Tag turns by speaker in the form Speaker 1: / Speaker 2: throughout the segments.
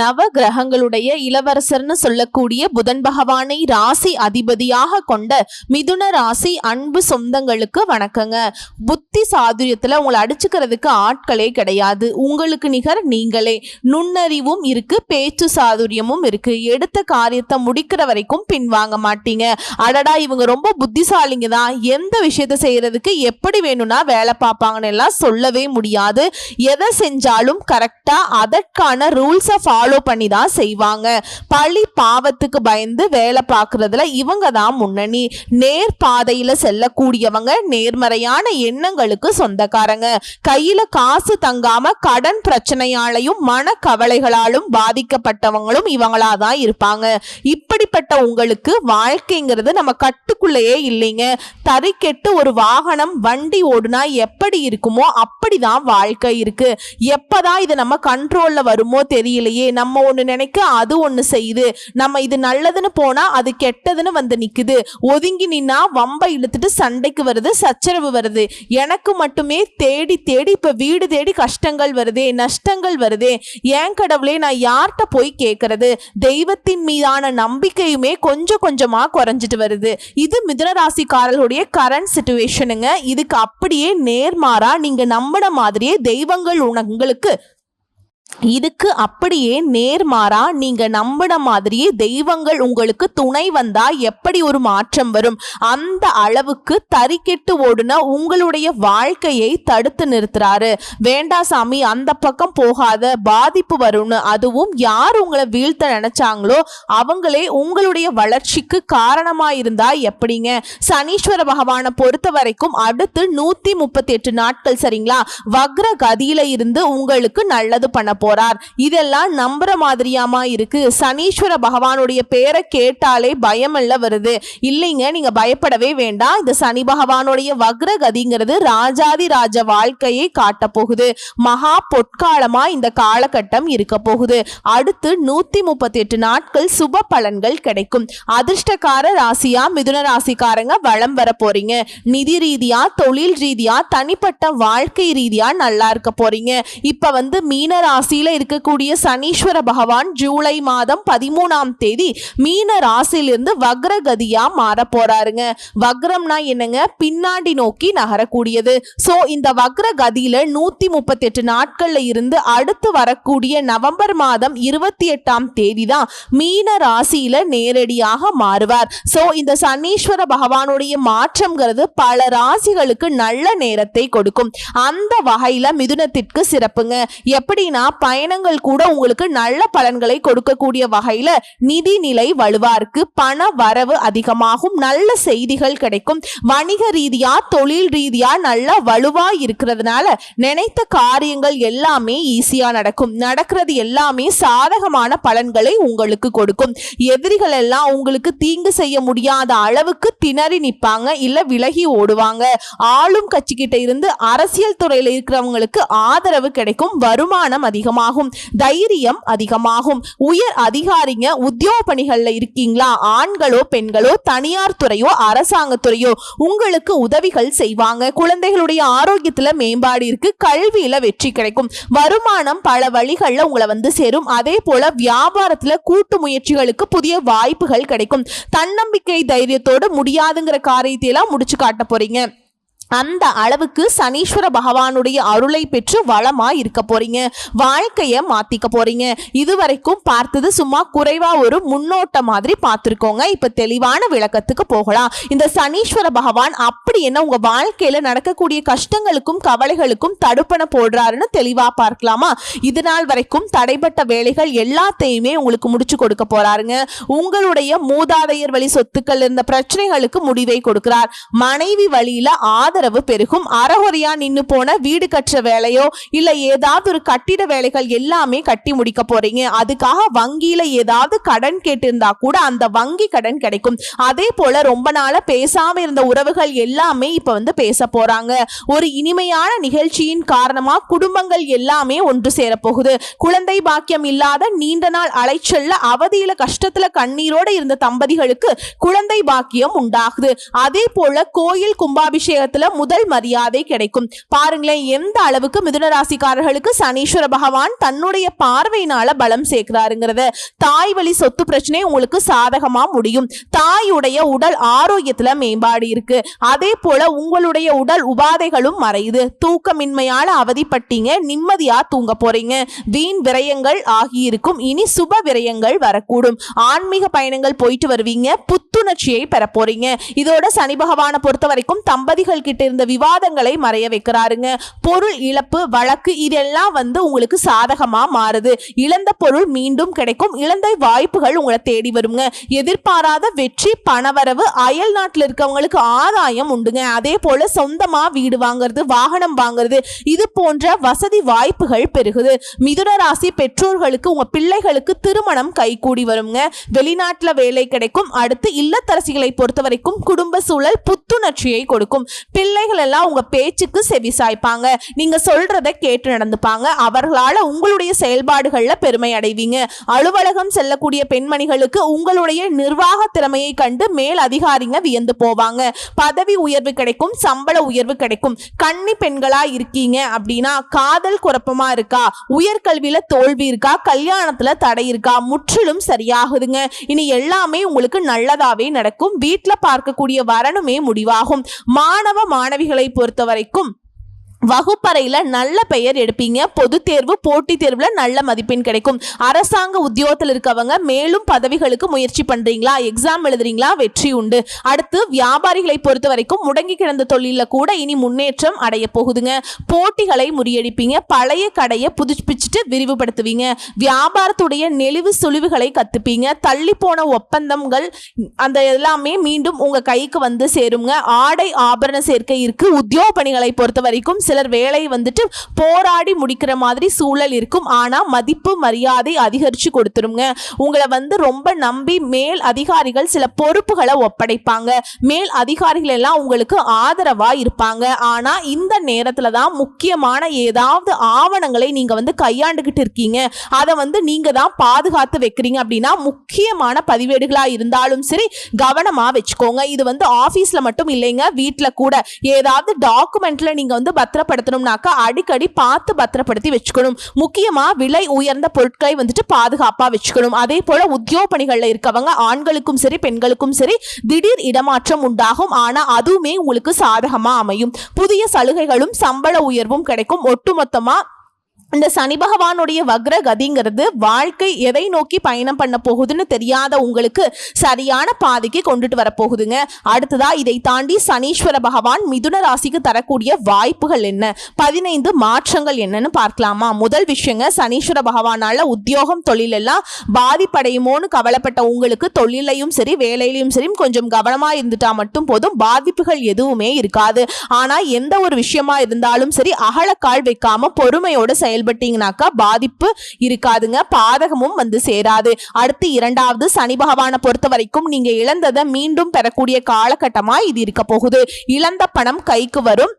Speaker 1: நவ கிரகங்களுடைய இளவரசர்னு சொல்லக்கூடிய புதன் பகவானை ராசி அதிபதியாக கொண்ட மிதுன ராசி அன்பு சொந்தங்களுக்கு வணக்கங்க. புத்தி சாதுரியத்துல உங்களை அடிச்சுக்கிறதுக்கு ஆட்களே கிடையாது. உங்களுக்கு நிகர் நீங்களே. நுண்ணறிவும் இருக்கு பேச்சு சாதுரியமும் இருக்கு. எடுத்த காரியத்தை முடிக்கிற வரைக்கும் பின்வாங்க மாட்டீங்க. அடடா இவங்க ரொம்ப புத்திசாலிங்க தான். எந்த விஷயத்தை செய்யறதுக்கு எப்படி வேணும்னா வேலை பார்ப்பாங்கன்னு எல்லாம் சொல்லவே முடியாது. எதை செஞ்சாலும் கரெக்டா அதற்கான ரூல்ஸை ஃபாலோ ஃபாலோ பண்ணி தான் செய்வாங்க. பழி பாவத்துக்கு பயந்து வேலை பார்க்கறதுல இவங்க தான் முன்னணி. நேர் பாதையில செல்லக்கூடியவங்க நேர்மறையான எண்ணங்களுக்கு சொந்தக்காரங்க. கையில காசு தங்காம கடன் பிரச்சனையாலையும் மன கவலைகளாலும் பாதிக்கப்பட்டவங்களும் இவங்களா தான் இருப்பாங்க. இப்படிப்பட்ட உங்களுக்கு வாழ்க்கைங்கிறது நம்ம கட்டுக்குள்ளேயே இல்லைங்க. தறிக்கெட்டு ஒரு வாகனம் வண்டி ஓடுனா எப்படி இருக்குமோ அப்படிதான் வாழ்க்கை இருக்கு. எப்பதான் இது நம்ம கண்ட்ரோல்ல வருமோ தெரியலையே நம்ம ஒன்று நினைக்க அது ஒன்று செய்யுது. நம்ம இது நல்லதுன்னு போனால் அது கெட்டதுன்னு வந்து நிற்குது ஒதுங்கி நின்னா வம்பை இழுத்துட்டு சண்டைக்கு வருது சச்சரவு வருது. எனக்கு மட்டுமே தேடி தேடி இப்போ வீடு தேடி கஷ்டங்கள் வருதே நஷ்டங்கள் வருதே. ஏன் கடவுளே நான் யார்கிட்ட போய் கேட்கறது தெய்வத்தின் மீதான நம்பிக்கையுமே கொஞ்சம் கொஞ்சமாக குறைஞ்சிட்டு வருது. இது மிதனராசிக்காரர்களுடைய கரண்ட் சுச்சுவேஷனுங்க இதுக்கு அப்படியே நேர்மாறா நீங்கள் நம்பின மாதிரியே தெய்வங்கள் உன- உங்களுக்கு இதுக்கு அப்படியே நேர்மாறா நீங்க நம்பின மாதிரியே தெய்வங்கள் உங்களுக்கு துணை வந்தா எப்படி ஒரு மாற்றம் வரும்? அந்த அளவுக்கு தறிக்கெட்டு ஓடுன உங்களுடைய வாழ்க்கையை தடுத்து நிறுத்துறாரு. வேண்டா சாமி அந்த பக்கம் போகாத பாதிப்பு வரும்னு அதுவும் யார் உங்களை வீழ்த்த நினைச்சாங்களோ அவங்களே உங்களுடைய வளர்ச்சிக்கு காரணமா இருந்தா எப்படிங்க? சனீஸ்வர பகவானை பொறுத்த வரைக்கும் அடுத்து நூத்தி முப்பத்தி எட்டு நாட்கள் சரிங்களா? வக்ர கதியில இருந்து உங்களுக்கு நல்லது பண்ண போறார். இதெல்லாம் நம்புற மாதிரியாமா இருக்கு. சனீஸ்வர பகவானுடைய பேரை கேட்டாலே பயம் இல்ல வருது. இல்லைங்க நீங்க பயப்படவே வேண்டாம். இந்த சனி பகவானுடைய வக்ர கதிங்கிறது ராஜாதி ராஜ வாழ்க்கையை காட்ட போகுது. மகா பொற்காலமா இந்த காலகட்டம் இருக்க போகுது. அடுத்து நூத்தி முப்பத்தி எட்டு நாட்கள் சுப பலன்கள் கிடைக்கும். அதிர்ஷ்டக்கார ராசியா மிதுன ராசிக்காரங்க வளம் வர போறீங்க. நிதி ரீதியா தொழில் ரீதியா தனிப்பட்ட வாழ்க்கை ரீதியா நல்லா இருக்க போறீங்க. இப்ப வந்து மீன ராசியில இருக்கக்கூடிய சனீஸ்வர பகவான் ஜூலை மாதம் பதிமூணாம் தேதி மீன ராசியிலிருந்து வக்ரகதியா மாற போறாருங்க வக்ரம்னா என்னங்க? பின்னாடி நோக்கி நகரக்கூடியது. சோ இந்த வக்ர கதியில நூத்தி முப்பத்தி எட்டு நாட்கள்ல இருந்து அடுத்து வரக்கூடிய நவம்பர் மாதம் இருபத்தி எட்டாம் தேதி தான் மீன ராசியில நேரடியாக மாறுவார். சோ இந்த சனீஸ்வர பகவானுடைய மாற்றம்ங்கிறது பல ராசிகளுக்கு நல்ல நேரத்தை கொடுக்கும். அந்த வகையில மிதுனத்திற்கு சிறப்புங்க. எப்படின்னா பயணங்கள் கூட உங்களுக்கு நல்ல பலன்களை கொடுக்கக்கூடிய வகையில நிதி நிலை வலுவா இருக்கு பண வரவு அதிகமாகும் நல்ல செய்திகள் கிடைக்கும். வணிக ரீதியா தொழில் ரீதியா நல்ல வலுவா இருக்கிறதுனால நினைத்த காரியங்கள் எல்லாமே ஈஸியா நடக்கும். நடக்கிறது எல்லாமே சாதகமான பலன்களை உங்களுக்கு கொடுக்கும். எதிரிகள் எல்லாம் உங்களுக்கு தீங்கு செய்ய முடியாத அளவுக்கு திணறி நிப்பாங்க இல்ல விலகி ஓடுவாங்க. ஆளும் கட்சி கிட்ட இருந்து அரசியல் துறையில இருக்கிறவங்களுக்கு ஆதரவு கிடைக்கும் வருமானம் அதிகம் அதிகமாகும். தைரியம் அதிகமாகும். உயர் அதிகாரிங்க உத்தியோக பணிகள்ல இருக்கீங்களா? ஆண்களோ பெண்களோ தனியார் துறையோ அரசாங்கத்துறையோ உங்களுக்கு உதவிகள் செய்வாங்க. குழந்தைகளுடைய ஆரோக்கியத்துல மேம்பாடு இருக்கு. கல்வியில வெற்றி கிடைக்கும். வருமானம் பல வழிகள்ல உங்களை வந்து சேரும். அதே போல வியாபாரத்துல கூட்டு முயற்சிகளுக்கு புதிய வாய்ப்புகள் கிடைக்கும். தன்னம்பிக்கை தைரியத்தோட முடியாதுங்கிற காரியத்தை எல்லாம் முடிச்சு காட்ட போறீங்க. அந்த அளவுக்கு சனீஸ்வர பகவானுடைய அருளை பெற்று வளமா இருக்க போறீங்க. வாழ்க்கையை மாத்திக்க போறீங்க. இதுவரைக்கும் பார்த்தது சும்மா குறைவா ஒரு முன்னோட்ட மாதிரி பார்த்துருக்கோங்க. இப்ப தெளிவான விளக்கத்துக்கு போகலாம். இந்த சனீஸ்வர பகவான் அப்படி என்ன உங்க வாழ்க்கையில நடக்கக்கூடிய கஷ்டங்களுக்கும் கவலைகளுக்கும் தடுப்பண போடுறாருன்னு தெளிவா பார்க்கலாமா? இது நாள் வரைக்கும் தடைப்பட்ட வேலைகள் எல்லாத்தையுமே உங்களுக்கு முடிச்சு கொடுக்க போறாருங்க. உங்களுடைய மூதாதையர் வழி சொத்துக்கள் இருந்த பிரச்சனைகளுக்கு முடிவை கொடுக்கிறார். மனைவி வழியில ஆதரவு பெருகும். அறகுறையா நின்னு போன வீடு கட்டுற வேலையோ இல்ல ஏதாவது ஒரு கட்டிட வேலைகள் எல்லாமே கட்டி முடிக்க போறீங்க. அதுக்காக வங்கியில ஏதாவது கடன் கேட்டிருந்தா கூட அந்த வங்கி கடன் கிடைக்கும். அதே போல ரொம்ப நாளா பேசாம இருந்த உறவுகள் எல்லாமே இப்ப வந்து பேச போறாங்க. ஒரு இனிமையான நிகழ்ச்சியின் காரணமா குடும்பங்கள் எல்லாமே ஒன்று சேரப்போகுது. குழந்தை பாக்கியம் இல்லாத நீண்ட நாள் அலைச்சல்ல அவதியில கஷ்டத்துல கண்ணீரோட இருந்த தம்பதிகளுக்கு குழந்தை பாக்கியம் உண்டாகுது. அதே போல கோயில் கும்பாபிஷேகத்துல மூலம் முதல் மரியாதை கிடைக்கும். பாருங்களேன் எந்த அளவுக்கு மிதுன ராசிக்காரர்களுக்கு சனீஸ்வர பகவான் தன்னுடைய பார்வையினால பலம் சேர்க்கிறாருங்கிறத. தாய் வழி சொத்து பிரச்சனை உங்களுக்கு சாதகமா முடியும். தாயுடைய உடல் ஆரோக்கியத்துல மேம்பாடு இருக்கு. அதே போல உங்களுடைய உடல் உபாதைகளும் மறையுது. தூக்கமின்மையால அவதிப்பட்டீங்க நிம்மதியா தூங்க போறீங்க. வீண் விரயங்கள் ஆகியிருக்கும். இனி சுப விரயங்கள் வரக்கூடும். ஆன்மீக பயணங்கள் போயிட்டு வருவீங்க. புத்துணர்ச்சியை பெற போறீங்க. இதோட சனி பகவானை பொறுத்த வரைக்கும் தம்பதிகள் கிட்ட இருந்த விவாதங்களை மறைய வைக்கிறாருங்க. பொருள் இழப்பு வழக்கு இதெல்லாம் வந்து உங்களுக்கு சாதகமா மாறுது. இழந்த பொருள் மீண்டும் கிடைக்கும். இழந்த வாய்ப்புகள் உங்களை தேடி வருங்க. எதிர்பாராத வெற்றி பணவரவு அயல் நாட்டில் இருக்கவங்களுக்கு ஆதாயம் உண்டுங்க. அதே போல சொந்தமா வீடு வாங்குறது வாகனம் வாங்குறது இது போன்ற வசதி வாய்ப்புகள் பெருகுது. மிதுன ராசி பெற்றோர்களுக்கு உங்க பிள்ளைகளுக்கு திருமணம் கைகூடி வருங்க. வெளிநாட்டுல வேலை கிடைக்கும். அடுத்து இல்லத்தரசிகளை பொறுத்த வரைக்கும் குடும்ப சூழல் புத்துணர்ச்சியை கொடுக்கும். பிள்ளைகள் எல்லாம் உங்க பேச்சுக்கு செவி சாய்ப்பாங்க நீங்க சொல்றத கேட்டு நடந்துப்பாங்க. அவர்களால உங்களுடைய செயல்பாடுகள்ல பெருமை அடைவீங்க. அலுவலகம் செல்லக்கூடிய பெண்மணிகளுக்கு உங்களுடைய நிர்வாக திறமையை கண்டு மேல் அதிகாரிங்க வியந்து போவாங்க. பதவி உயர்வு கிடைக்கும் சம்பள உயர்வு கிடைக்கும். கன்னி பெண்களா இருக்கீங்க அப்படின்னா காதல் குழப்பமா இருக்கா? உயர்கல்வியில தோல்வி இருக்கா? கல்யாணத்துல தடை இருக்கா? முற்றிலும் சரியாகுதுங்க. இனி எல்லாமே உங்களுக்கு நல்லதாவே நடக்கும். வீட்டுல பார்க்கக்கூடிய வரணுமே முடிவாகும். மாணவ மாணவிகளை பொறுத்தவரைக்கும் வகுப்பறையில் நல்ல பெயர் எடுப்பீங்க. பொது தேர்வு போட்டித் தேர்வில் நல்ல மதிப்பெண் கிடைக்கும். அரசாங்க உத்தியோகத்தில் இருக்கவங்க மேலும் பதவிகளுக்கு முயற்சி பண்ணுறீங்களா எக்ஸாம் எழுதுறீங்களா? வெற்றி உண்டு. அடுத்து வியாபாரிகளை பொறுத்த வரைக்கும் முடங்கி கிடந்த தொழிலில் கூட இனி முன்னேற்றம் அடைய போகுதுங்க. போட்டிகளை முறியடிப்பீங்க. பழைய கடையை புதுப்பிச்சுட்டு விரிவுபடுத்துவீங்க. வியாபாரத்துடைய நெளிவு சுழிவுகளை கத்துப்பீங்க. தள்ளி போன ஒப்பந்தங்கள் அந்த எல்லாமே மீண்டும் உங்கள் கைக்கு வந்து சேருங்க. ஆடை ஆபரண சேர்க்கை இருக்கு உத்தியோக பணிகளை பொறுத்த வரைக்கும் சிலர் வேலை வந்துட்டு போராடி முடிக்கிற மாதிரி சூழல் இருக்கும். ஆனால் மதிப்பு மரியாதை அதிகரித்து கொடுத்துருங்க. உங்களை வந்து ரொம்ப நம்பி மேல் அதிகாரிகள் சில பொறுப்புகளை ஒப்படைப்பாங்க. மேல் அதிகாரிகள் எல்லாம் உங்களுக்கு ஆதரவாக இருப்பாங்க. ஆனால் இந்த நேரத்தில் தான் முக்கியமான ஏதாவது ஆவணங்களை நீங்கள் வந்து கையாண்டுக்கிட்டு இருக்கீங்க. அதை வந்து நீங்கள் தான் பாதுகாத்து வைக்கிறீங்க அப்படின்னா முக்கியமான பதிவேடுகளாக இருந்தாலும் சரி கவனமாக வச்சுக்கோங்க. இது வந்து ஆஃபீஸில் மட்டும் இல்லைங்க. வீட்டில் கூட ஏதாவது டாக்குமெண்ட்டில் நீங்கள் வந்து பத்திரப்படுத்தணும்னாக்கா அடிக்கடி பார்த்து பத்திரப்படுத்தி வச்சுக்கணும். முக்கியமா விலை உயர்ந்த பொருட்களை வந்துட்டு பாதுகாப்பா வச்சுக்கணும். அதே போல உத்தியோக பணிகள்ல இருக்கவங்க ஆண்களுக்கும் சரி பெண்களுக்கும் சரி திடீர் இடமாற்றம் உண்டாகும். ஆனா அதுவுமே உங்களுக்கு சாதகமா அமையும். புதிய சலுகைகளும் சம்பள உயர்வும் கிடைக்கும். ஒட்டுமொத்தமா இந்த சனி பகவானுடைய வக்ர கதிங்கிறது வாழ்க்கை எதை நோக்கி பயணம் பண்ண போகுதுன்னு தெரியாத உங்களுக்கு சரியான பாதைக்கு கொண்டுட்டு வரப்போகுதுங்க. அடுத்ததா இதை தாண்டி சனீஸ்வர பகவான் மிதுன ராசிக்கு தரக்கூடிய வாய்ப்புகள் என்ன? பதினைந்து மாற்றங்கள் என்னன்னு பார்க்கலாமா? முதல் விஷயங்க சனீஸ்வர பகவானால உத்தியோகம் தொழில் எல்லாம் பாதிப்படையுமோன்னு கவலைப்பட்ட உங்களுக்கு தொழிலையும் சரி வேலையிலையும் சரி கொஞ்சம் கவனமா இருந்துட்டா மட்டும் போதும். பாதிப்புகள் எதுவுமே இருக்காது. ஆனா எந்த ஒரு விஷயமா இருந்தாலும் சரி அகலக்கால் வைக்காம பொறுமையோட செயல் செயல்பட்டீங்கனாக்கா பாதிப்பு இருக்காதுங்க. பாதகமும் வந்து சேராது. அடுத்து இரண்டாவது சனி பகவானை பொறுத்த வரைக்கும் நீங்க இழந்ததை மீண்டும் பெறக்கூடிய காலகட்டமா இது இருக்க போகுது. இழந்த பணம் கைக்கு வரும்.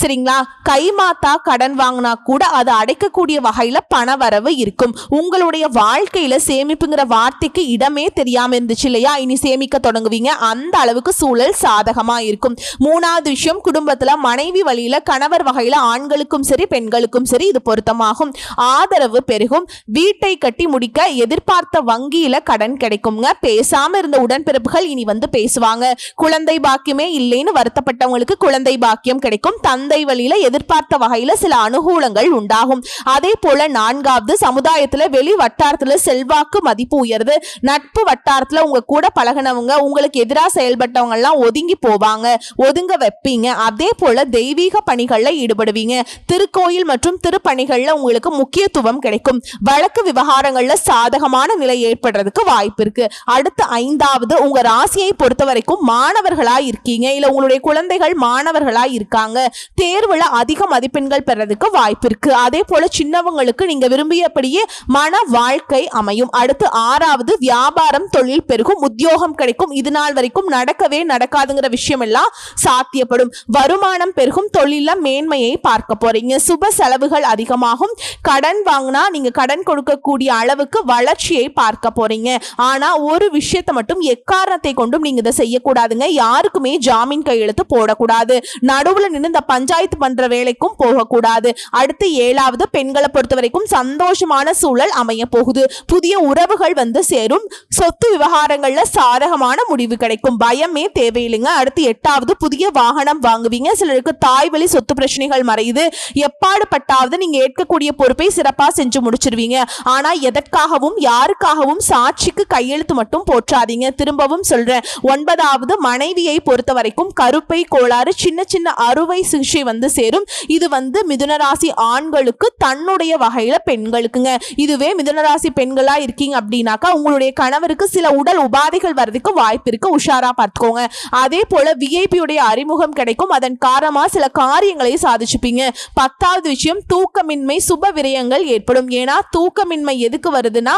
Speaker 1: சரிங்களா? கைமாத்தா கடன் வாங்கினா கூட அதை அடைக்கக்கூடிய வகையில் பண வரவு இருக்கும். உங்களுடைய வாழ்க்கையில் சேமிப்புங்கிற வார்த்தைக்கு இடமே தெரியாமல் இருந்துச்சு இல்லையா? இனி சேமிக்க தொடங்குவீங்க. அந்த அளவுக்கு சூழல் சாதகமாக இருக்கும். மூணாவது விஷயம் குடும்பத்தில் மனைவி வழியில் கணவர் வகையில் ஆண்களுக்கும் சரி பெண்களுக்கும் சரி இது பொருத்தமாகும். ஆதரவு பெருகும். வீட்டை கட்டி முடிக்க எதிர்பார்த்த வங்கியில் கடன் கிடைக்குங்க பேசாமல் இருந்த உடன்பிறப்புகள் இனி வந்து பேசுவாங்க. குழந்தை பாக்கியமே இல்லைன்னு வருத்தப்பட்டவங்களுக்கு குழந்தை பாக்கியம் கிடைக்கும். தந்தை வழியில எதிர்பார்த்த வகையில சில அனுகூலங்கள் உண்டாகும். அதே போல நான்காவது சமுதாயத்துல வெளி வட்டாரத்துல செல்வாக்கு மதிப்பு உயருது. நட்பு வட்டாரத்துல உங்க கூட பழகினவங்க உங்களுக்கு எதிராக செயல்பட்டவங்க எல்லாம் ஒதுங்கி போவாங்க. ஒதுங்க வைப்பீங்க. அதே போல தெய்வீக பணிகள்ல ஈடுபடுவீங்க. திருக்கோயில் மற்றும் திருப்பணிகள்ல உங்களுக்கு முக்கியத்துவம் கிடைக்கும். வழக்கு விவகாரங்கள்ல சாதகமான நிலை ஏற்படுறதுக்கு வாய்ப்பு இருக்கு. அடுத்து ஐந்தாவது உங்க ராசியை பொறுத்த வரைக்கும் மாணவர்களா இருக்கீங்க. இல்ல உங்களுடைய குழந்தைகள் மாணவர்களா இருக்காங்க. தேர்வில் அதிக மதிப்பெண்கள் பெறதுக்கு வாய்ப்பு இருக்கு. அதே போல சின்னவங்களுக்கு நீங்க விரும்பியபடியே மன வாழ்க்கை அமையும். அடுத்து ஆறாவது வியாபாரம் தொழில் பெருகும் உத்தியோகம் கிடைக்கும். இது நாள் வரைக்கும் நடக்கவே நடக்காதுங்கிற விஷயம் எல்லாம் சாத்தியப்படும். வருமானம் பெருகும் தொழில மேன்மையை பார்க்க போறீங்க. சுப செலவுகள் அதிகமாகும். கடன் வாங்கினா நீங்க கடன் கொடுக்கக்கூடிய அளவுக்கு வளர்ச்சியை பார்க்க போறீங்க. ஆனா ஒரு விஷயத்தை மட்டும் எக்காரணத்தை கொண்டும் நீங்க இதை செய்யக்கூடாதுங்க. யாருக்குமே ஜாமீன் கையெழுத்து போடக்கூடாது. நடுவுல நின்று இந்த பஞ்சாயத்து பண்ற வேலைக்கும் போகக்கூடாது. அடுத்து ஏழாவது பெண்களை பொறுத்த வரைக்கும் சந்தோஷமான சூழல் அமைய போகுது. புதிய உறவுகள் வந்து சேரும். சொத்து விவகாரங்கள்ல சாதகமான முடிவு கிடைக்கும். பயமே தேவையில்லைங்க. அடுத்து எட்டாவது புதிய வாகனம் வாங்குவீங்க. சிலருக்கு தாய் வழி சொத்து பிரச்சனைகள் மறையுது. எப்பாடு பட்டாவது நீங்க ஏற்கக்கூடிய பொறுப்பை சிறப்பா செஞ்சு முடிச்சிருவீங்க. ஆனா எதற்காகவும் யாருக்காகவும் சாட்சிக்கு கையெழுத்து மட்டும் போற்றாதீங்க. திரும்பவும் சொல்றேன். ஒன்பதாவது மனைவியை பொறுத்த வரைக்கும் கருப்பை கோளாறு சின்ன சின்ன அறுவை சிகிச்சை வந்து சேரும். இது வந்து மிதுனராசி ஆண்களுக்கு தன்னுடைய வகையில பெண்களுக்குங்க. இதுவே மிதுனராசி பெண்களா இருக்கீங்க அப்படின்னாக்கா உங்களுடைய கணவருக்கு சில உடல் உபாதைகள் வர்றதுக்கு வாய்ப்பு இருக்கு. உஷாரா பார்த்துக்கோங்க. அதே போல விஐபியுடைய அறிமுகம் கிடைக்கும். அதன் காரணமா சில காரியங்களை சாதிச்சுப்பீங்க. பத்தாவது விஷயம் தூக்கமின்மை சுப விரயங்கள் ஏற்படும். ஏன்னா தூக்கமின்மை எதுக்கு வருதுன்னா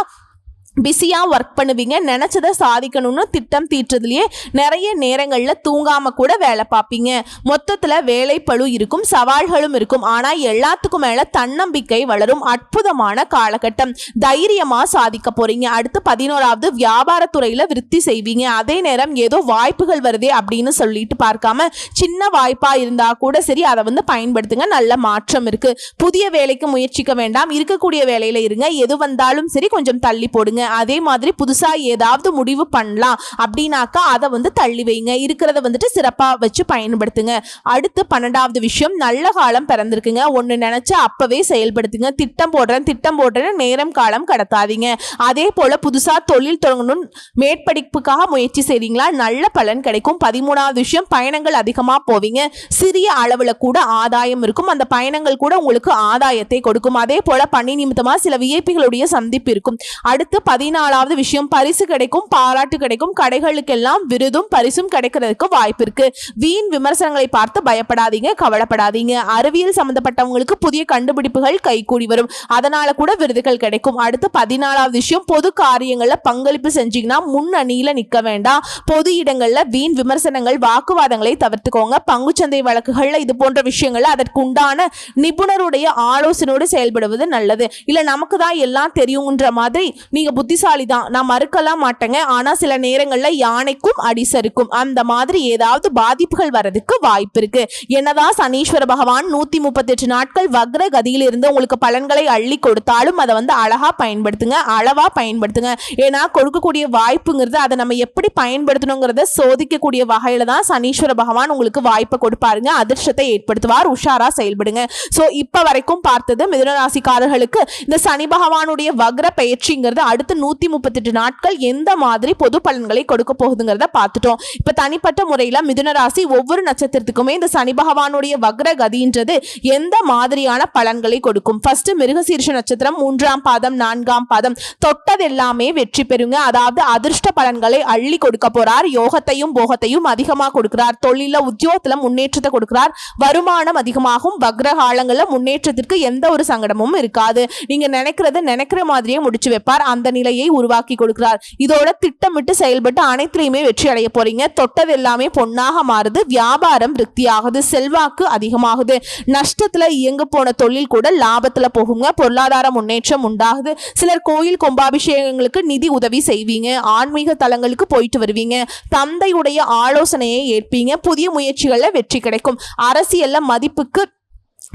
Speaker 1: பிஸியாக ஒர்க் பண்ணுவீங்க. நினச்சதை சாதிக்கணும்னு திட்டம் தீட்டுறதுலையே நிறைய நேரங்களில் தூங்காமல் கூட வேலை பார்ப்பீங்க. மொத்தத்தில் வேலைப்பழு இருக்கும் சவால்களும் இருக்கும். ஆனால் எல்லாத்துக்கும் மேலே தன்னம்பிக்கை வளரும் அற்புதமான காலகட்டம். தைரியமாக சாதிக்க போகிறீங்க அடுத்து பதினோராவது வியாபாரத்துறையில் விருத்தி செய்வீங்க. அதே நேரம் ஏதோ வாய்ப்புகள் வருதே அப்படின்னு சொல்லிட்டு பார்க்காம சின்ன வாய்ப்பாக இருந்தால் கூட சரி அதை வந்து பயன்படுத்துங்க. நல்ல மாற்றம் இருக்குது புதிய வேலைக்கு முயற்சிக்க வேண்டாம். இருக்கக்கூடிய வேலையில் இருங்க. எது வந்தாலும் சரி கொஞ்சம் தள்ளி போடுங்க. அதே மாதிரி புதுசாக ஏதாவது முடிவு பண்ணலாம் அப்படின்னாக்கா அதை வந்து தள்ளி வைங்க. இருக்கிறத வந்துட்டு சிறப்பாக வச்சு பயன்படுத்துங்க. அடுத்து பன்னெண்டாவது விஷயம் நல்ல காலம் பிறந்திருக்குங்க. ஒன்று நினச்சி அப்போவே செயல்படுத்துங்க. திட்டம் போடுறேன் திட்டம் போடுறேன்னு நேரம் காலம் கடத்தாதீங்க. அதே போல் புதுசாக தொழில் தொடங்கணும் மேற்படிப்புக்காக முயற்சி செய்றீங்களா? நல்ல பலன் கிடைக்கும். பதிமூணாவது விஷயம் பயணங்கள் அதிகமாக போவீங்க. சிறிய அளவில் கூட ஆதாயம் இருக்கும். அந்த பயணங்கள் கூட உங்களுக்கு ஆதாயத்தை கொடுக்கும். அதே போல் பணி நிமித்தமாக சில விஐபிகளுடைய சந்திப்பு இருக்கும். அடுத்து பதினாலாவது விஷயம். பரிசு கிடைக்கும் பாராட்டு கிடைக்கும் கடைகளுக்கெல்லாம் விருதும் பரிசும் கிடைக்கிறதுக்கு வாய்ப்பு இருக்கு. வீண் விமர்சனங்களை பார்த்து பயப்படாதீங்க கவலைப்படாதீங்க. அறிவியல் சம்பந்தப்பட்டவங்களுக்கு புதிய கண்டுபிடிப்புகள் கைகூடி வரும். அதனால கூட விருதுகள் கிடைக்கும். அடுத்து பதினாலாவது விஷயம். பொது காரியங்கள்ல பங்களிப்பு செஞ்சீங்கன்னா முன்னணியில நிக்க வேண்டாம். பொது இடங்கள்ல வீண் விமர்சனங்கள் வாக்குவாதங்களை தவிர்த்துக்கோங்க. பங்குச்சந்தை வழக்குகள்ல இது போன்ற விஷயங்கள்ல அதற்கு உண்டான நிபுணருடைய ஆலோசனையோடு செயல்படுவது நல்லது. இல்ல நமக்கு தான் எல்லாம் தெரியுங்கிற மாதிரி நீங்க புத்திசாலி தான் நான் மறுக்கலாம் மாட்டேங்க. ஆனா சில நேரங்கள்ல யானைக்கும் அடிசருக்கும் அந்த மாதிரி ஏதாவது பாதிப்புகள் வர்றதுக்கு வாய்ப்பு இருக்கு. என்னதான் சனீஸ்வர பகவான் நூத்தி முப்பத்தி எட்டு நாட்கள் வக்ர கதியில் இருந்து உங்களுக்கு பலன்களை அள்ளி கொடுத்தாலும் அதை வந்து அழகா பயன்படுத்துங்க. அளவா பயன்படுத்துங்க. ஏன்னா கொடுக்கக்கூடிய வாய்ப்புங்கிறது அதை நம்ம எப்படி பயன்படுத்தணுங்கிறத சோதிக்கக்கூடிய வகையில தான் சனீஸ்வர பகவான் உங்களுக்கு வாய்ப்பை கொடுப்பாருங்க. அதிர்ஷ்டத்தை ஏற்படுத்துவார். உஷாரா செயல்படுங்க. சோ இப்ப வரைக்கும் பார்த்தது மிதுனராசிக்காரர்களுக்கு இந்த சனி பகவானுடைய வக்ர பயிற்சிங்கிறது அடுத்து அடுத்து நூத்தி முப்பத்தெட்டு நாட்கள் எந்த மாதிரி பொது பலன்களை கொடுக்க போகுதுங்கிறத பார்த்துட்டோம். இப்ப தனிப்பட்ட முறையில மிதுன ராசி ஒவ்வொரு நட்சத்திரத்துக்குமே இந்த சனி பகவானுடைய வக்ர கதின்றது எந்த மாதிரியான பலன்களை கொடுக்கும்? ஃபர்ஸ்ட் மிருகசீர்ஷ நட்சத்திரம் மூன்றாம் பாதம் நான்காம் பாதம் தொட்டது எல்லாமே வெற்றி பெறுங்க. அதாவது அதிர்ஷ்ட பலன்களை அள்ளி கொடுக்க போறார். யோகத்தையும் போகத்தையும் அதிகமாக கொடுக்கிறார். தொழில உத்தியோகத்துல முன்னேற்றத்தை கொடுக்கிறார். வருமானம் அதிகமாகும். வக்ர காலங்களில் முன்னேற்றத்திற்கு எந்த ஒரு சங்கடமும் இருக்காது. நீங்க நினைக்கிறத நினைக்கிற மாதிரியே முடிச்சு வைப்பார். அந்த நிலையை உருவாக்கி கொடுக்கிறார். இதோட திட்டமிட்டு செயல்பட்டு அனைத்திலையுமே வெற்றி அடைய போறீங்க. தொட்டது எல்லாமே பொன்னாக மாறுது. வியாபாரம் விருத்தியாகுது. செல்வாக்கு அதிகமாகுது. நஷ்டத்துல இயங்க போன தொழில் கூட லாபத்துல போகுங்க. பொருளாதார முன்னேற்றம் உண்டாகுது. சிலர் கோயில் கும்பாபிஷேகங்களுக்கு நிதி உதவி செய்வீங்க. ஆன்மீக தலங்களுக்கு போயிட்டு வருவீங்க. தந்தையுடைய ஆலோசனையை ஏற்பீங்க. புதிய முயற்சிகள்ல வெற்றி கிடைக்கும். அரசியல்ல மதிப்புக்கு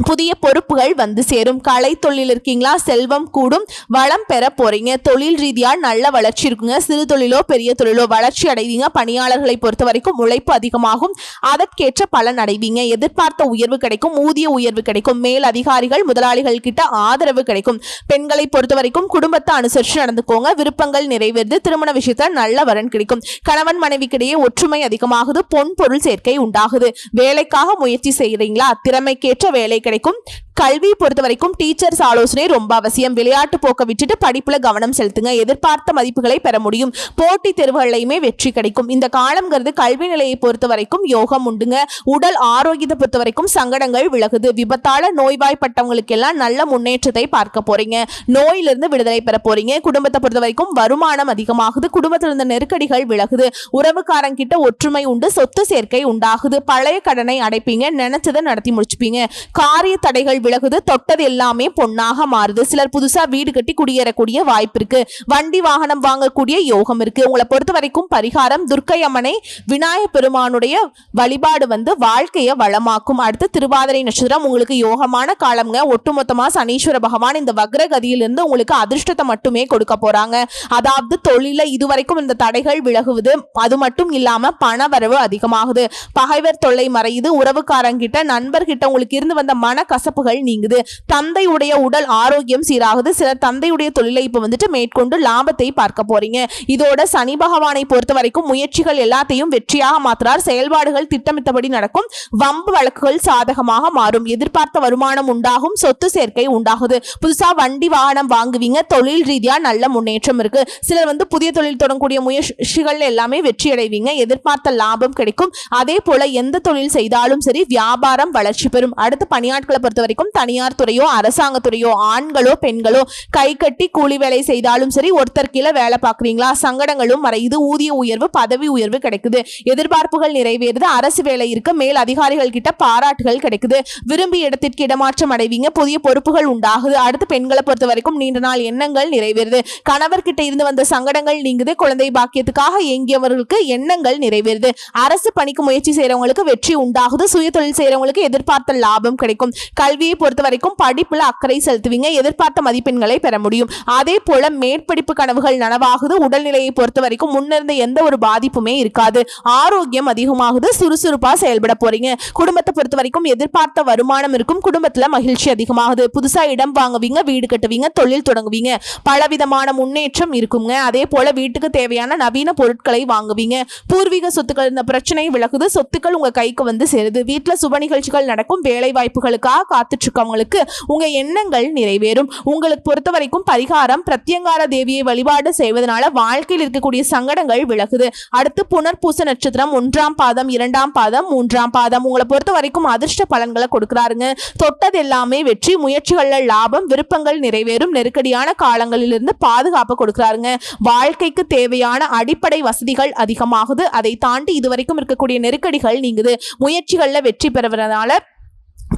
Speaker 1: புதிய பொறுப்புகள் வந்து சேரும். கலை தொழில் இருக்கீங்களா? செல்வம் கூடும். வளம் பெற போறீங்க. தொழில் ரீதியாக நல்ல வளர்ச்சி இருக்குங்க. சிறு தொழிலோ பெரிய தொழிலோ வளர்ச்சி அடைவீங்க. பணியாளர்களை பொறுத்த வரைக்கும் உழைப்பு அதிகமாகும். அதற்கேற்ற பலன் அடைவீங்க. எதிர்பார்த்த உயர்வு கிடைக்கும். ஊதிய உயர்வு கிடைக்கும். மேல் அதிகாரிகள் முதலாளிகள் கிட்ட ஆதரவு கிடைக்கும். பெண்களை பொறுத்த வரைக்கும் குடும்பத்தை அனுசரிச்சு நடந்துக்கோங்க. விருப்பங்கள் நிறைவேறுது. திருமண விஷயத்தில் நல்ல வரன் கிடைக்கும். கணவன் மனைவிக்கிடையே ஒற்றுமை அதிகமாகுது. பொன் பொருள் சேர்க்கை உண்டாகுது. வேலைக்காக முயற்சி செய்கிறீங்களா திறமைக்கேற்ற வேலை கிடைக்கும். கல்வி பொறுத்த வரைக்கும் டீச்சர்ஸ் ஆலோசனை ரொம்ப அவசியம். விளையாட்டு போக்க விட்டுட்டு படிப்புல கவனம் செலுத்துங்க. எதிர்பார்த்த மதிப்புகளை பெற முடியும். போட்டி தேர்வுகளையுமே வெற்றி கிடைக்கும். இந்த காலம்ங்கிறது கல்வி நிலையை பொறுத்த வரைக்கும் யோகம் உண்டுங்க. உடல் ஆரோக்கியத்தை பொறுத்த வரைக்கும் சங்கடங்கள் விலகுது. விபத்தால நோய்வாய்ப்பட்டவங்களுக்கு எல்லாம் நல்ல முன்னேற்றத்தை பார்க்க போறீங்க. நோயிலிருந்து விடுதலை பெற போறீங்க. குடும்பத்தை பொறுத்த வரைக்கும் வருமானம் அதிகமாகுது. குடும்பத்தில் இருந்த நெருக்கடிகள் விலகுது. உறவுக்காரங்கிட்ட ஒற்றுமை உண்டு. சொத்து சேர்க்கை உண்டாகுது. பழைய கடனை அடைப்பீங்க. நினைச்சதை நடத்தி முடிச்சுப்பீங்க. காரிய தடைகள் விலகுது. தொட்டது எல்லாமே பொன்னாக மாறுது. சிலர் புதுசா வீடு கட்டி குடியேறக்கூடிய வாய்ப்பு இருக்கு. வண்டி வாகனம் வாங்கக்கூடிய யோகம் இருக்கு. உங்களை பொறுத்த வரைக்கும் பரிகாரம் துர்க்கை அம்மனை விநாயக பெருமானுடைய வழிபாடு வந்து வாழ்க்கையை வளமாக்கும். அடுத்து திருவாதிரை நட்சத்திரம் உங்களுக்கு யோகமான காலம்ங்க. ஒட்டுமொத்தமா சனீஸ்வர பகவான் இந்த வக்ரகதியிலிருந்து உங்களுக்கு அதிர்ஷ்டத்தை மட்டுமே கொடுக்க போறாங்க. அதாவது தொழில இதுவரைக்கும் இந்த தடைகள் விலகுவது அது மட்டும் இல்லாம பண வரவு அதிகமாகுது. பகைவர் தொல்லை மறையுது. உறவுக்காரங்கிட்ட நண்பர்கிட்ட உங்களுக்கு இருந்து வந்த மன கசப்புகள் நீங்குது. தந்தையுடைய உடல் ஆரோக்கியம் சீராகுது. சிலர் தந்தையுடைய தொழிலை இப்போ வந்துட்டு மேற்கொண்டு லாபத்தை பார்க்க போறீங்க. இதோட சனி பகவானை பொறுத்த வரைக்கும் முயற்சிகள் எல்லாத்தையும் வெற்றியாக மாத்துறார். செயல்பாடுகள் திட்டமிட்டபடி நடக்கும். வம்பு வழக்குகள் சாதகமாக மாறும். எதிர்பார்த்த வருமானம் உண்டாகும். சொத்து சேர்க்கை உண்டாகுது. புதுசா வண்டி வாகனம் வாங்குவீங்க. தொழில் ரீதியா நல்ல முன்னேற்றம் இருக்கு. சிலர் வந்து புதிய தொழில் தொடங்கக்கூடிய முயற்சிகள் எல்லாமே வெற்றி அடைவீங்க எதிர்பார்த்த லாபம் கிடைக்கும். அதே போல எந்த தொழில் செய்தாலும் சரி வியாபாரம் வளர்ச்சி பெறும். அடுத்து பணியாட்களை பொறுத்த வரைக்கும் தனியார் துறையோ அரசாங்கத்துறையோ ஆண்களோ பெண்களோ கை கட்டி கூலி வேலை செய்தாலும் சரி ஒருத்தர் கீழே வேலை பார்க்குறீங்களா? சங்கடங்களும் மறையுது ஊதிய உயர்வு பதவி உயர்வு கிடைக்குது. எதிர்பார்ப்புகள் நிறைவேறுது அரசு வேலை இருக்க மேல் அதிகாரிகள் கிட்ட பாராட்டுகள் கிடைக்குது. விரும்பிய இடத்திற்கு இடமாற்றம் அடைவீங்க புதிய பொறுப்புகள் உண்டாகுது. அடுத்து பெண்களை பொறுத்த வரைக்கும் நீண்ட நாள் எண்ணங்கள் நிறைவேறுது. கணவர்கிட்ட இருந்து வந்த சங்கடங்கள் நீங்குது குழந்தை பாக்கியத்துக்காக இயங்கியவர்களுக்கு எண்ணங்கள் நிறைவேறுது. அரசு பணிக்கு முயற்சி செய்யறவங்களுக்கு வெற்றி உண்டாகுது சுய தொழில் செய்யறவங்களுக்கு எதிர்பார்த்த லாபம் கிடைக்கும். கல்வியை பொறுத்த வரைக்கும் படிப்புல அக்கறை செலுத்துவீங்க எதிர்பார்த்த மதிப்பெண்களை பெற முடியும். அதே போல மேற்படிப்பு கனவுகள் நனவாகுது உடல்நிலையை பொறுத்த வரைக்கும் முன்னிருந்த எந்த ஒரு பாதிப்புமே இருக்காது. ஆரோக்கியம் அதிகமாகுது சுறுசுறுப்பா செயல்பட போறீங்க. குடும்பத்தை பொறுத்த வரைக்கும் எதிர்பார்த்த வருமானம் இருக்கும் குடும்பத்துல மகிழ்ச்சி அதிகமாகுது. புதுசா இடம் வாங்குவீங்க வீடு கட்டுவீங்க தொழில் தொடங்குவீங்க. பலவிதமான முன்னேற்றம் இருக்குங்க. அதே போல வீட்டுக்கு தேவையான நவீன பொருட்களை வாங்குவீங்க. பூர்வீக சொத்துக்கள் இந்த பிரச்சனை விலகுது. சொத்துக்கள் உங்க கைக்கு வந்து சேருது. வீட்டுல சுப நிகழ்ச்சிகள் நடக்கும். வேலை வாய்ப்புகளுக்காக காத்துட்டு இருக்கவங்களுக்கு உங்க எண்ணங்கள் நிறைவேறும். உங்களுக்கு பொறுத்த வரைக்கும் பரிகாரம் பிரத்யங்கார தேவியை வழிபாடு செய்வதனால வாழ்க்கையில் இருக்கக்கூடிய சங்கடங்கள் விலகுது. அடுத்து புனர்பூச நட்சத்திரம் ஒன்றாம் பாதம் இரண்டாம் பாதம் மூன்றாம் பாதம் உங்களை பொறுத்த வரைக்கும் அதிர்ஷ்ட பலன்களை கொடுக்குறாருங்க. தொட்டது எல்லாமே வெற்றி முயற்சிகள்ல லாபம் விருப்பங்கள் நிறைவேறும். நெருக்கடியான காலங்களிலிருந்து பாதுகாப்பு கொடுக்குறாருங்க. வாழ்க்கைக்கு தேவையான அடிப்படை வசதிகள் அதிகமாகுது. அதை தாண்டி இதுவரைக்கும் இருக்கக்கூடிய நெருக்கடிகள் நீங்குது. முயற்சிகள்ல வெற்றி பெறுவதனால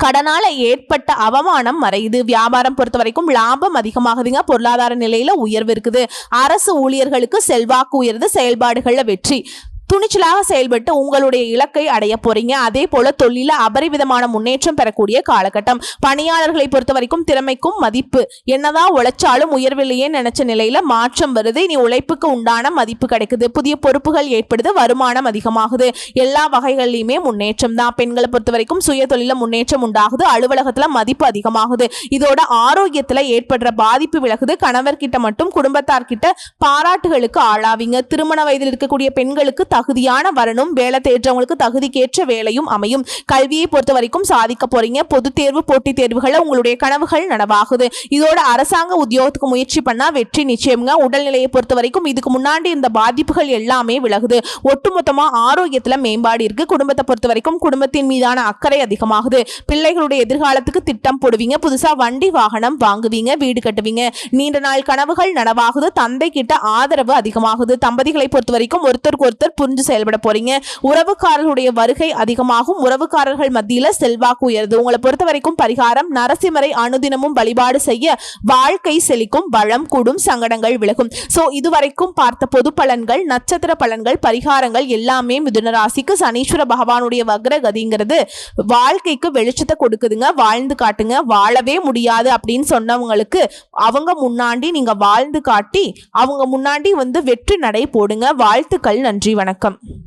Speaker 1: கடனால ஏற்பட்ட அவமானம் மறையுது வியாபாரம் பொறுத்த வரைக்கும் லாபம் அதிகமாகுதுங்க. பொருளாதார நிலையில உயர்வு இருக்குது. அரசு ஊழியர்களுக்கு செல்வாக்கு உயர்ந்து செயல்பாடுகள்ல வெற்றி. துணிச்சலாக செயல்பட்டு உங்களுடைய இலக்கை அடைய போறீங்க. அதே போல தொழில அபரிவிதமான முன்னேற்றம் பெறக்கூடிய காலகட்டம். பணியாளர்களை பொறுத்த வரைக்கும் திறமைக்கும் மதிப்பு. என்னதான் உழைச்சாலும் உயர்வில்லையே நினைச்ச நிலையில மாற்றம் வருது. இனி உழைப்புக்கு உண்டான மதிப்பு கிடைக்குது. புதிய பொறுப்புகள் ஏற்படுது. வருமானம் அதிகமாகுது. எல்லா வகைகள்லையுமே முன்னேற்றம் தான். பெண்களை பொறுத்த வரைக்கும் சுய தொழில முன்னேற்றம் உண்டாகுது. அலுவலகத்துல மதிப்பு அதிகமாகுது. இதோட ஆரோக்கியத்துல ஏற்படுற பாதிப்பு விலகுது. கணவர்கிட்ட மட்டும் குடும்பத்தார்கிட்ட பாராட்டுகளுக்கு ஆளாவீங்க. திருமண வயதில் இருக்கக்கூடிய பெண்களுக்கு தகுதியான வரணும் வேலை தேடுறவங்களுக்கு தகுதிக்கேற்ற வேலையும் அமையும். கல்வியை பொறுத்த வரைக்கும் சாதிக்க போறீங்க. பொது தேர்வு போட்டித் தேர்வுகளை உங்களுடைய கனவுகள் நனவாகுது. இதோட அரசாங்க உத்தியோகத்துக்கு முயற்சி பண்ணா வெற்றி நிச்சயம்ங்க. உடல்நிலையை பொறுத்த வரைக்கும் இதுக்கு முன்னாடி இந்த பாதிப்புகள் எல்லாமே விலகுது. ஒட்டுமொத்தமா ஆரோக்கியத்துல மேம்பாடு இருக்கு. குடும்பத்தை பொறுத்த வரைக்கும் குடும்பத்தின் மீதான அக்கறை அதிகமாகுது. பிள்ளைகளுடைய எதிர்காலத்துக்கு திட்டம் போடுவீங்க. புதுசா வண்டி வாகனம் வாங்குவீங்க. வீடு கட்டுவீங்க. நீண்ட நாள் கனவுகள் நனவாகுது. தந்தை கிட்ட ஆதரவு அதிகமாகுது. தம்பதிகளை பொறுத்த வரைக்கும் ஒருத்தருக்கு ஒருத்தர் புரிஞ்சு செயல்பட போறீங்க. உறவுக்காரர்களுடைய வருகை அதிகமாகும். உறவுக்காரர்கள் மத்தியில செல்வாக்கு உயருது. உங்களை பொறுத்த வரைக்கும் பரிகாரம் நரசிம்மரை அனுதினமும் வழிபாடு செய்ய வாழ்க்கை செழிக்கும் வளம் கூடும் சங்கடங்கள் விலகும். சோ இதுவரைக்கும் பார்த்த பொது பலன்கள் நட்சத்திர பலன்கள் பரிகாரங்கள் எல்லாமே மிதுன ராசிக்கு சனீஸ்வர பகவானுடைய வக்ரகதிங்கிறது. வாழ்க்கைக்கு வெளிச்சத்தை கொடுக்குதுங்க. வாழ்ந்து காட்டுங்க. வாழவே முடியாது அப்படின்னு சொன்னவங்களுக்கு அவங்க முன்னாடி நீங்க வாழ்ந்து காட்டி அவங்க முன்னாடி வந்து வெற்றி நடை போடுங்க. வாழ்த்துக்கள். நன்றி. வணக்கம்.